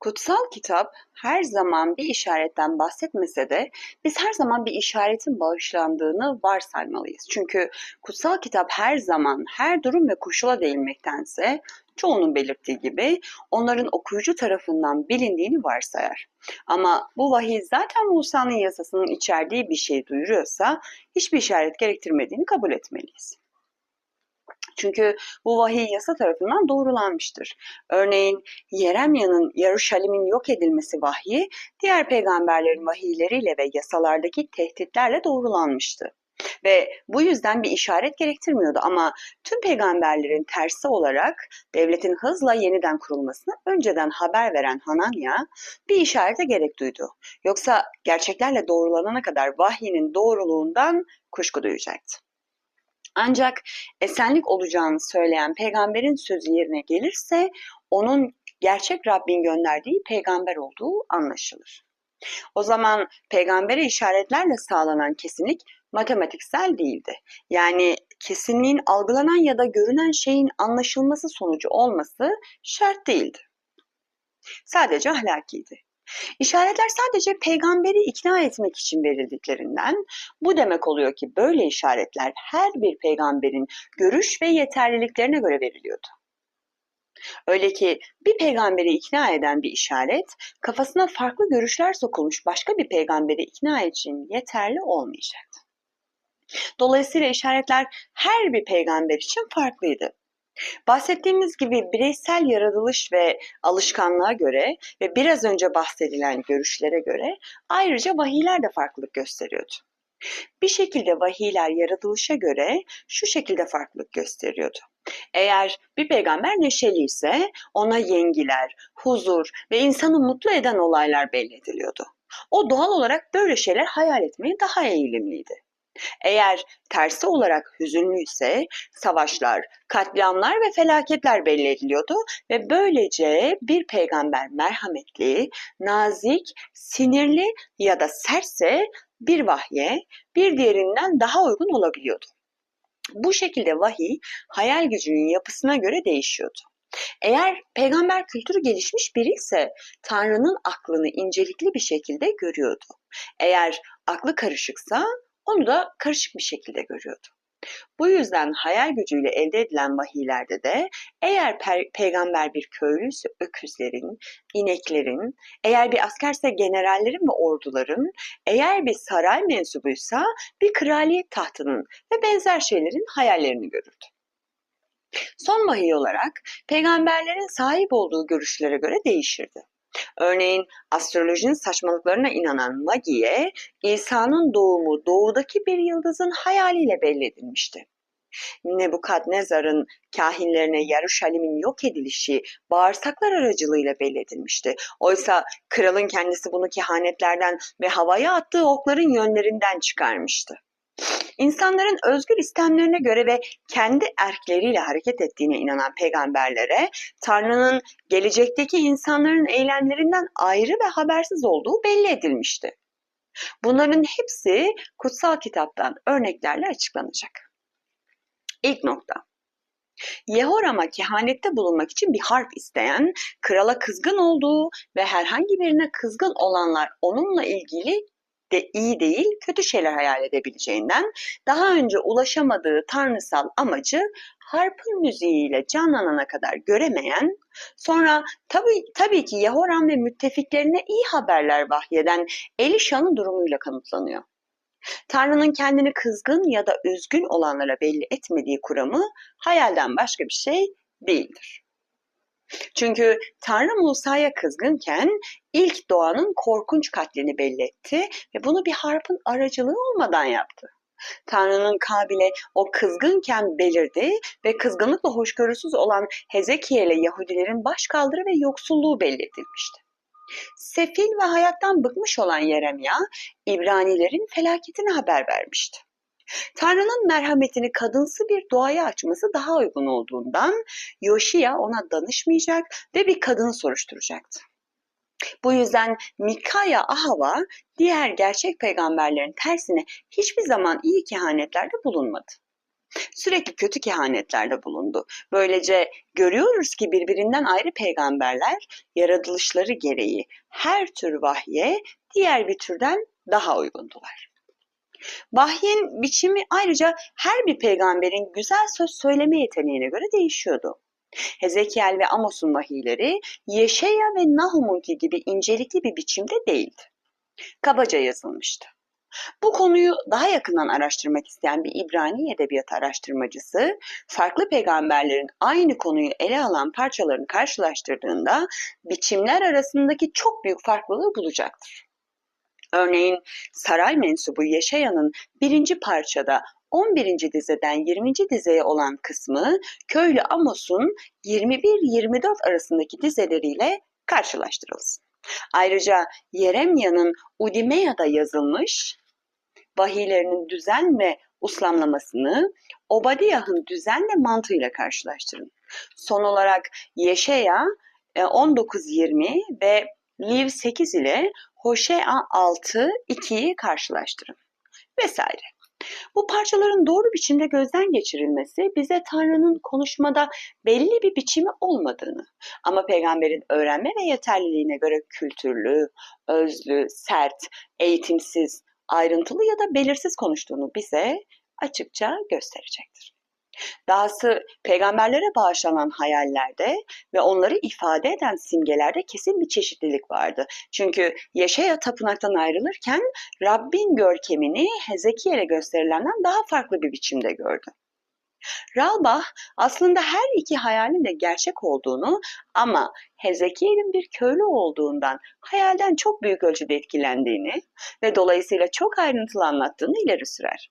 Kutsal kitap her zaman bir işaretten bahsetmese de biz her zaman bir işaretin bağışlandığını varsaymalıyız. Çünkü kutsal kitap her zaman her durum ve koşula değinmektense çoğunun belirttiği gibi onların okuyucu tarafından bilindiğini varsayar. Ama bu vahiy zaten Musa'nın yasasının içerdiği bir şey duyuruyorsa hiçbir işaret gerektirmediğini kabul etmeliyiz. Çünkü bu vahiy yasa tarafından doğrulanmıştır. Örneğin Yeremya'nın Yaruşalim'in yok edilmesi vahyi diğer peygamberlerin vahiyleriyle ve yasalardaki tehditlerle doğrulanmıştı. Ve bu yüzden bir işaret gerektirmiyordu ama tüm peygamberlerin tersi olarak devletin hızla yeniden kurulmasına önceden haber veren Hananya bir işarete gerek duydu. Yoksa gerçeklerle doğrulanana kadar vahyinin doğruluğundan kuşku duyacaktı. Ancak esenlik olacağını söyleyen peygamberin sözü yerine gelirse onun gerçek Rabbin gönderdiği peygamber olduğu anlaşılır. O zaman peygambere işaretlerle sağlanan kesinlik matematiksel değildi. Yani kesinliğin algılanan ya da görünen şeyin anlaşılması sonucu olması şart değildi. Sadece ahlakiydi. İşaretler sadece peygamberi ikna etmek için verildiklerinden bu demek oluyor ki böyle işaretler her bir peygamberin görüş ve yeterliliklerine göre veriliyordu. Öyle ki bir peygamberi ikna eden bir işaret kafasına farklı görüşler sokulmuş başka bir peygamberi ikna için yeterli olmayacaktı. Dolayısıyla işaretler her bir peygamber için farklıydı. Bahsettiğimiz gibi bireysel yaratılış ve alışkanlığa göre ve biraz önce bahsedilen görüşlere göre ayrıca vahiyler de farklılık gösteriyordu. Bir şekilde vahiyler yaratılışa göre şu şekilde farklılık gösteriyordu. Eğer bir peygamber neşeli ise ona yengiler, huzur ve insanı mutlu eden olaylar belli ediliyordu. O doğal olarak böyle şeyler hayal etmeye daha eğilimliydi. Eğer tersi olarak hüzünlüyse savaşlar, katliamlar ve felaketler belli ediliyordu ve böylece bir peygamber merhametli, nazik, sinirli ya da sertse bir vahye bir diğerinden daha uygun olabiliyordu. Bu şekilde vahiy hayal gücünün yapısına göre değişiyordu. Eğer peygamber kültürü gelişmiş biri ise Tanrı'nın aklını incelikli bir şekilde görüyordu. Eğer aklı karışıksa onu da karışık bir şekilde görüyordu. Bu yüzden hayal gücüyle elde edilen vahiylerde de eğer pe- peygamber bir köylüyse öküzlerin, ineklerin, eğer bir askerse generallerin ve orduların, eğer bir saray mensubuysa bir kraliyet tahtının ve benzer şeylerin hayallerini görürdü. Son vahiy olarak peygamberlerin sahip olduğu görüşlere göre değişirdi. Örneğin astrolojinin saçmalıklarına inanan Magi'ye İsa'nın doğumu doğudaki bir yıldızın hayaliyle belli edilmişti. Nebukadnezar'ın kahinlerine Yaruşalim'in yok edilişi bağırsaklar aracılığıyla belli edilmişti. Oysa kralın kendisi bunu kehanetlerden ve havaya attığı okların yönlerinden çıkarmıştı. İnsanların özgür istemlerine göre ve kendi erkleriyle hareket ettiğine inanan peygamberlere Tanrı'nın gelecekteki insanların eylemlerinden ayrı ve habersiz olduğu belli edilmişti. Bunların hepsi kutsal kitaptan örneklerle açıklanacak. İlk nokta. Yehoram'a kehanette bulunmak için bir harp isteyen, krala kızgın olduğu ve herhangi birine kızgın olanlar onunla ilgili de iyi değil, kötü şeyler hayal edebileceğinden daha önce ulaşamadığı tanrısal amacı harpın müziğiyle canlanana kadar göremeyen, sonra tabii, tabii ki Yehoram ve müttefiklerine iyi haberler vahyeden Elişa'nın durumuyla kanıtlanıyor. Tanrı'nın kendini kızgın ya da üzgün olanlara belli etmediği kuramı hayalden başka bir şey değildir. Çünkü Tanrı Musa'ya kızgınken ilk doğanın korkunç katlini belli etti ve bunu bir harpın aracılığı olmadan yaptı. Tanrı'nın Kabil'e o kızgınken belirdi ve kızgınlıkla hoşgörüsüz olan Hezekiye ile Yahudilerin başkaldırı ve yoksulluğu belli edilmişti. Sefil ve hayattan bıkmış olan Yeremya, İbranilerin felaketini haber vermişti. Tanrı'nın merhametini kadınsı bir duaya açması daha uygun olduğundan Yoşiya ona danışmayacak ve bir kadın soruşturacaktı. Bu yüzden Mikaya Ahava diğer gerçek peygamberlerin tersine hiçbir zaman iyi kehanetlerde bulunmadı. Sürekli kötü kehanetlerde bulundu. Böylece görüyoruz ki birbirinden ayrı peygamberler yaratılışları gereği her tür vahye diğer bir türden daha uygundular. Vahyin biçimi ayrıca her bir peygamberin güzel söz söyleme yeteneğine göre değişiyordu. Hezekiel ve Amos'un vahiyleri Yeşaya ve Nahum'unki gibi incelikli bir biçimde değildi. Kabaca yazılmıştı. Bu konuyu daha yakından araştırmak isteyen bir İbrani edebiyat araştırmacısı, farklı peygamberlerin aynı konuyu ele alan parçalarını karşılaştırdığında biçimler arasındaki çok büyük farklılığı bulacaktır. Örneğin saray mensubu Yeşaya'nın birinci parçada 11. dizeden 20. dizeye olan kısmı köylü Amos'un 21-24 arasındaki dizeleriyle karşılaştırılsın. Ayrıca Yeremya'nın Udimeya'da yazılmış vahiylerinin düzen ve uslamlamasını Obadiyah'ın düzen ve mantığıyla karşılaştırın. Son olarak Yeşeya 19-20 e, ve Liv 8 ile Hoşea 6 2'yi karşılaştırın vesaire. Bu parçaların doğru biçimde gözden geçirilmesi bize Tanrı'nın konuşmada belli bir biçimi olmadığını ama peygamberin öğrenme ve yeterliliğine göre kültürlü, özlü, sert, eğitimsiz, ayrıntılı ya da belirsiz konuştuğunu bize açıkça gösterecektir. Dahası peygamberlere bağışlanan hayallerde ve onları ifade eden simgelerde kesin bir çeşitlilik vardı. Çünkü Yeşaya tapınaktan ayrılırken Rabbin görkemini Hezekiel'e gösterilenden daha farklı bir biçimde gördü. Ralbah aslında her iki hayalin de gerçek olduğunu ama Hezekiel'in bir köylü olduğundan hayalden çok büyük ölçüde etkilendiğini ve dolayısıyla çok ayrıntılı anlattığını ileri sürer.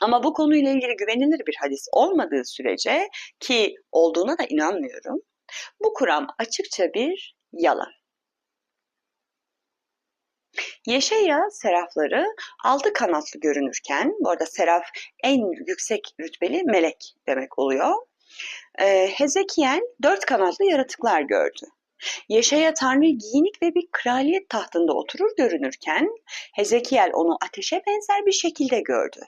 Ama bu konuyla ilgili güvenilir bir hadis olmadığı sürece ki olduğuna da inanmıyorum. Bu kuram açıkça bir yalan. Yeşaya serafları altı kanatlı görünürken, bu arada seraf en yüksek rütbeli melek demek oluyor. Ee, Hezekiel dört kanatlı yaratıklar gördü. Yeşaya Tanrı giyinik ve bir kraliyet tahtında oturur görünürken Hezekiel onu ateşe benzer bir şekilde gördü.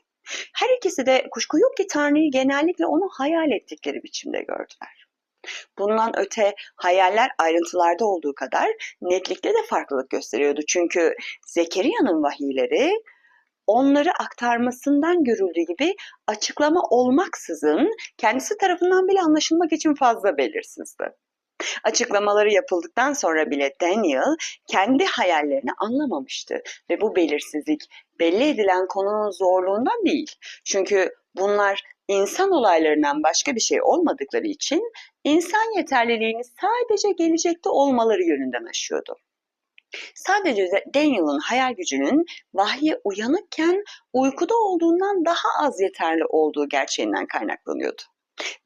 Her ikisi de kuşku yok ki Tanrı'yı genellikle onu hayal ettikleri biçimde gördüler. Bundan öte hayaller ayrıntılarda olduğu kadar netlikte de farklılık gösteriyordu. Çünkü Zekeriya'nın vahiyleri onları aktarmasından görüldüğü gibi açıklama olmaksızın kendisi tarafından bile anlaşılmak için fazla belirsizdi. Açıklamaları yapıldıktan sonra bile Daniel kendi hayallerini anlamamıştı ve bu belirsizlik belli edilen konunun zorluğundan değil. Çünkü bunlar insan olaylarından başka bir şey olmadıkları için insan yeterliliğini sadece gelecekte olmaları yönünden aşıyordu. Sadece Daniel'ın hayal gücünün vahye uyanıkken uykuda olduğundan daha az yeterli olduğu gerçeğinden kaynaklanıyordu.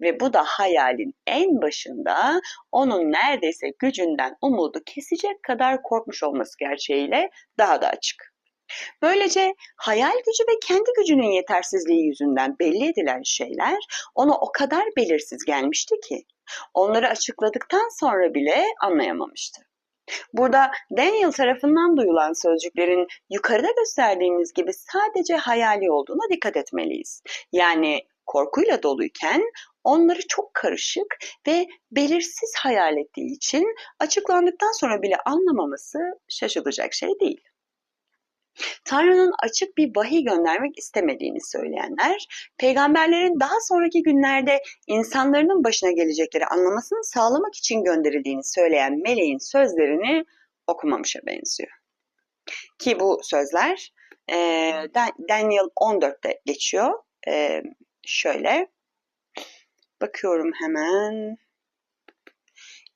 Ve bu da hayalin en başında onun neredeyse gücünden umudu kesecek kadar korkmuş olması gerçeğiyle daha da açık. Böylece hayal gücü ve kendi gücünün yetersizliği yüzünden belli edilen şeyler ona o kadar belirsiz gelmişti ki onları açıkladıktan sonra bile anlayamamıştı. Burada Daniel tarafından duyulan sözcüklerin yukarıda gösterdiğimiz gibi sadece hayali olduğuna dikkat etmeliyiz. Yani korkuyla doluyken onları çok karışık ve belirsiz hayal ettiği için açıklandıktan sonra bile anlamaması şaşılacak şey değil. Tanrı'nın açık bir vahiy göndermek istemediğini söyleyenler, peygamberlerin daha sonraki günlerde insanların başına gelecekleri anlamasını sağlamak için gönderildiğini söyleyen meleğin sözlerini okumamışa benziyor. Ki bu sözler e, Daniel 14'te geçiyor. E, şöyle, bakıyorum hemen.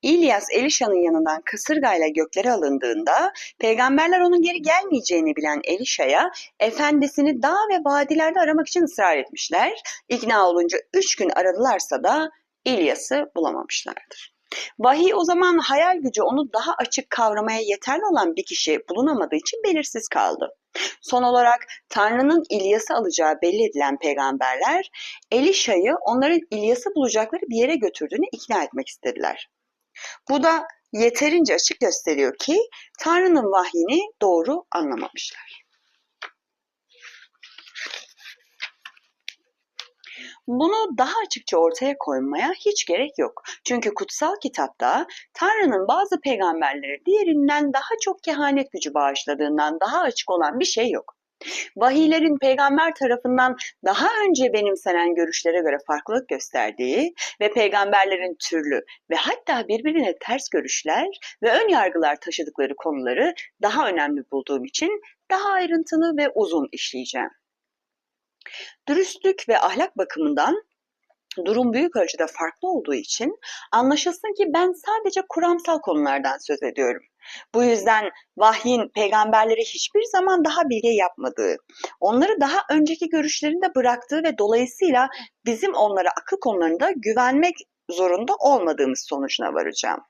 İlyas Elişa'nın yanından kasırgayla göklere alındığında peygamberler onun geri gelmeyeceğini bilen Elişa'ya efendisini dağ ve vadilerde aramak için ısrar etmişler. İkna olunca üç gün aradılarsa da İlyas'ı bulamamışlardır. Vahiy o zaman hayal gücü onu daha açık kavramaya yeterli olan bir kişi bulunamadığı için belirsiz kaldı. Son olarak Tanrı'nın İlyas'ı alacağı belli edilen peygamberler Elişa'yı onların İlyas'ı bulacakları bir yere götürdüğünü ikna etmek istediler. Bu da yeterince açık gösteriyor ki Tanrı'nın vahyini doğru anlamamışlar. Bunu daha açıkça ortaya koymaya hiç gerek yok. Çünkü kutsal kitapta Tanrı'nın bazı peygamberleri diğerinden daha çok kehanet gücü bağışladığından daha açık olan bir şey yok. Vahiylerin peygamber tarafından daha önce benimsenen görüşlere göre farklılık gösterdiği ve peygamberlerin türlü ve hatta birbirine ters görüşler ve ön yargılar taşıdıkları konuları daha önemli bulduğum için daha ayrıntılı ve uzun işleyeceğim. Dürüstlük ve ahlak bakımından durum büyük ölçüde farklı olduğu için anlaşılsın ki ben sadece kuramsal konulardan söz ediyorum. Bu yüzden vahyin peygamberleri hiçbir zaman daha bilge yapmadığı, onları daha önceki görüşlerinde bıraktığı ve dolayısıyla bizim onlara akıl konularında güvenmek zorunda olmadığımız sonucuna varacağım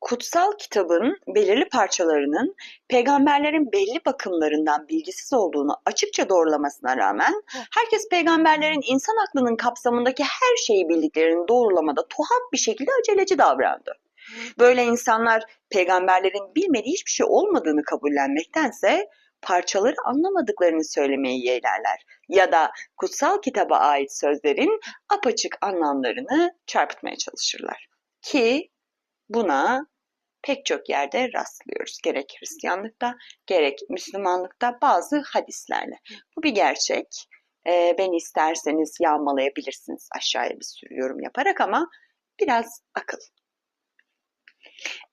kutsal kitabın belirli parçalarının peygamberlerin belli bakımlarından bilgisiz olduğunu açıkça doğrulamasına rağmen herkes peygamberlerin insan aklının kapsamındaki her şeyi bildiklerini doğrulamada tuhaf bir şekilde aceleci davrandı. Böyle insanlar peygamberlerin bilmediği hiçbir şey olmadığını kabullenmektense parçaları anlamadıklarını söylemeyi yeğlerler ya da kutsal kitaba ait sözlerin apaçık anlamlarını çarpıtmaya çalışırlar. Ki buna pek çok yerde rastlıyoruz. Gerek Hristiyanlıkta gerek Müslümanlıkta bazı hadislerle. Bu bir gerçek. E, beni isterseniz yağmalayabilirsiniz aşağıya bir sürü yorum yaparak ama biraz akıl.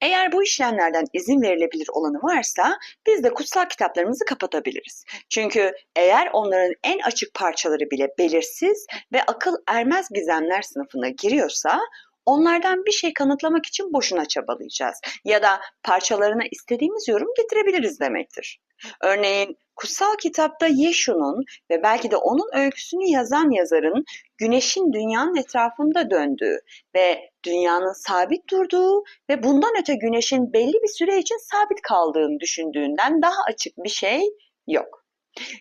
Eğer bu işlemlerden izin verilebilir olanı varsa biz de kutsal kitaplarımızı kapatabiliriz. Çünkü eğer onların en açık parçaları bile belirsiz ve akıl ermez gizemler sınıfına giriyorsa onlardan bir şey kanıtlamak için boşuna çabalayacağız ya da parçalarına istediğimiz yorum getirebiliriz demektir. Örneğin kutsal kitapta Yeşu'nun ve belki de onun öyküsünü yazan yazarın güneşin dünyanın etrafında döndüğü ve dünyanın sabit durduğu ve bundan öte güneşin belli bir süre için sabit kaldığını düşündüğünden daha açık bir şey yok.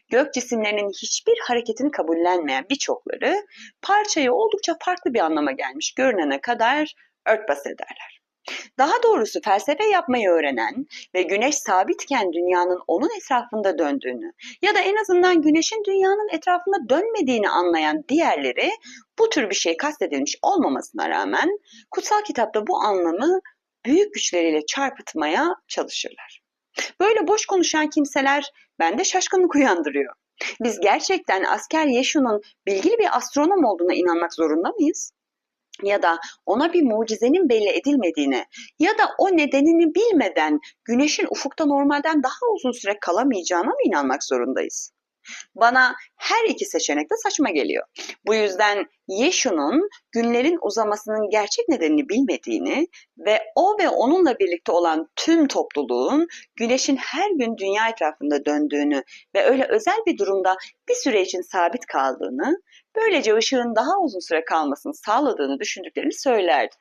Gök cisimlerinin hiçbir hareketini kabullenmeyen birçokları parçayı oldukça farklı bir anlama gelmiş görünene kadar örtbas ederler. Daha doğrusu felsefe yapmayı öğrenen ve güneş sabitken dünyanın onun etrafında döndüğünü ya da en azından güneşin dünyanın etrafında dönmediğini anlayan diğerleri bu tür bir şey kastedilmiş olmamasına rağmen kutsal kitapta bu anlamı büyük güçleriyle çarpıtmaya çalışırlar. Böyle boş konuşan kimseler bende şaşkınlık uyandırıyor. Biz gerçekten asker Yeşu'nun bilgili bir astronom olduğuna inanmak zorunda mıyız? ya da ona bir mucizenin belli edilmediğine ya da o nedenini bilmeden güneşin ufukta normalden daha uzun süre kalamayacağına mı inanmak zorundayız? Bana her iki seçenek de saçma geliyor. Bu yüzden Yeşu'nun günlerin uzamasının gerçek nedenini bilmediğini ve o ve onunla birlikte olan tüm topluluğun güneşin her gün dünya etrafında döndüğünü ve öyle özel bir durumda bir süre için sabit kaldığını, böylece ışığın daha uzun süre kalmasını sağladığını düşündüklerini söylerdi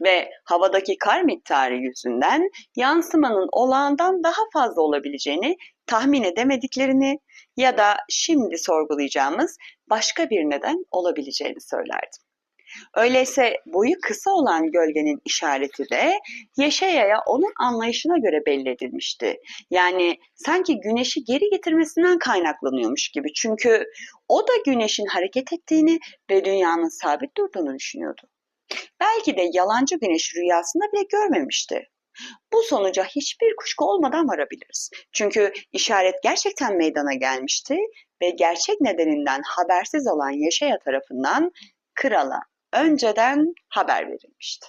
ve havadaki kar miktarı yüzünden yansımanın olağandan daha fazla olabileceğini tahmin edemediklerini ya da şimdi sorgulayacağımız başka bir neden olabileceğini söylerdim. Öyleyse boyu kısa olan gölgenin işareti de Yeşaya'ya onun anlayışına göre belli edilmişti. Yani sanki güneşi geri getirmesinden kaynaklanıyormuş gibi. Çünkü o da güneşin hareket ettiğini ve dünyanın sabit durduğunu düşünüyordu. Belki de yalancı güneş rüyasında bile görmemişti. Bu sonuca hiçbir kuşku olmadan varabiliriz. Çünkü işaret gerçekten meydana gelmişti ve gerçek nedeninden habersiz olan Yaşaya tarafından krala önceden haber verilmişti.